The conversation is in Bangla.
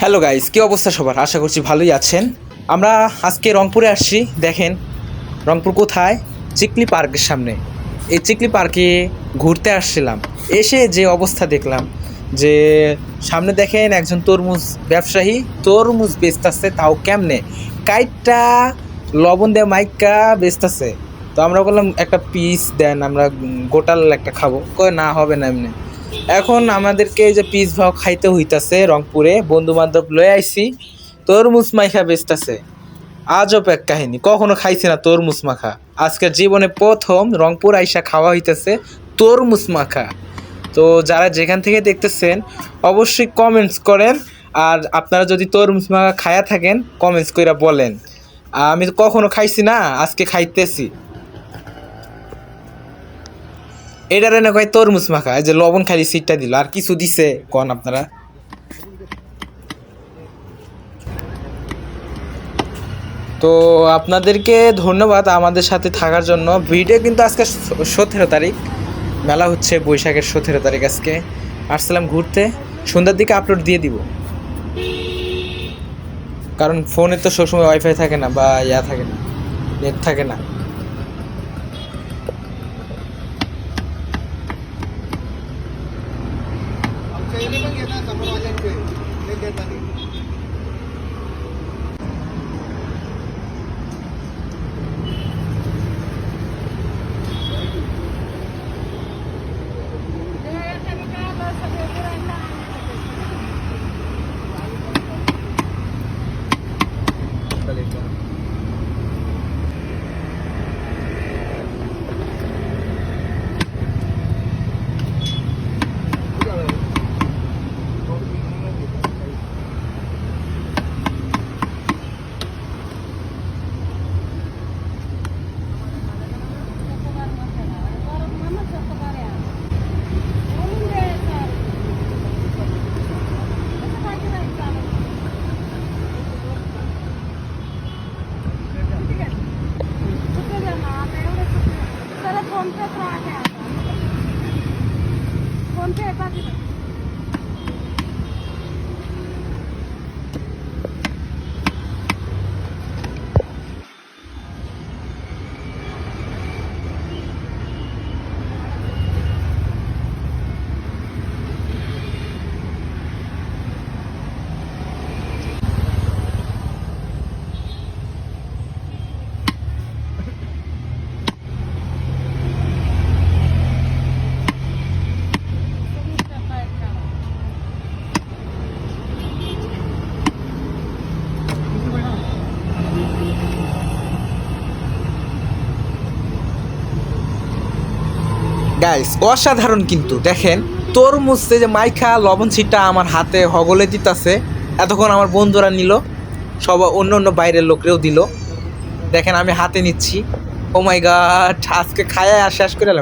হ্যালো গাইস কী অবস্থা সবার? আশা করছি ভালোই আছেন। আমরা আজকে রংপুরে আসছি। দেখেন, রংপুর কোথায়? চিকলি পার্কের সামনে। এই চিকলি পার্কে ঘুরতে আসছিলাম। এসে যে অবস্থা দেখলাম, যে সামনে দেখেন একজন তরমুজ ব্যবসায়ী। তরমুজ বেচতেছে, তাও কেমনে? কাইটটা লবণ দেয় মাইকা বেচতেছে। তো আমরা বললাম, একটা পিস দেন, আমরা গোটাল একটা খাব। কয়, না, হবে না এমনি। এখন আমাদেরকে যে পিস ভাও খাইতে হইতাছে রংপুরে বন্ধু বান্ধব লয়ে আইছি। তরমুজ মাইখা বেচতাছে। আজব এক কাহিনী, কখনো খাইছি না তরমুজ মাখা। আজকের জীবনে প্রথম রংপুর আইসা খাওয়া হইতেছে তরমুজ মাখা। তো যারা যেখান থেকে দেখতেছেন, অবশ্যই কমেন্টস করেন, আর আপনারা যদি তরমুজ মাখা খায়া থাকেন কমেন্টস কইরা বলেন। আমি তো কখনো খাইছি না, আজকে খাইতেছি। এটারে না কয় তরমুজ মাখা যে লবণ খালি সিটটা দিল, আর কিছু দিছে? কন আপনারা? তো আপনাদেরকে ধন্যবাদ আমাদের সাথে থাকার জন্য। ভিডিও কিন্তু আজকে সতেরো তারিখ। মেলা হচ্ছে বৈশাখের সতেরো তারিখ আজকে। আসছিলাম ঘুরতে। সন্ধ্যার দিকে আপলোড দিয়ে দিব। কারণ ফোনে তো সবসময় ওয়াইফাই থাকে না বা ইয়া থাকে না নেট থাকে না। Assalamualaikum. ఫోన్పే ఫోన్పే పది গাইস অসাধারণ কিন্তু, দেখেন। তরমুজ যে মাইখা লবণ ছিটটা আমার হাতে হগলে দিতাছে, এতক্ষণ আমার বন্ধুরা নিল, সব অন্য অন্য বাইরের লোকরেও দিল। দেখেন, আমি হাতে নিচ্ছি। ও মাই গাড আজকে খায়া শেষ করে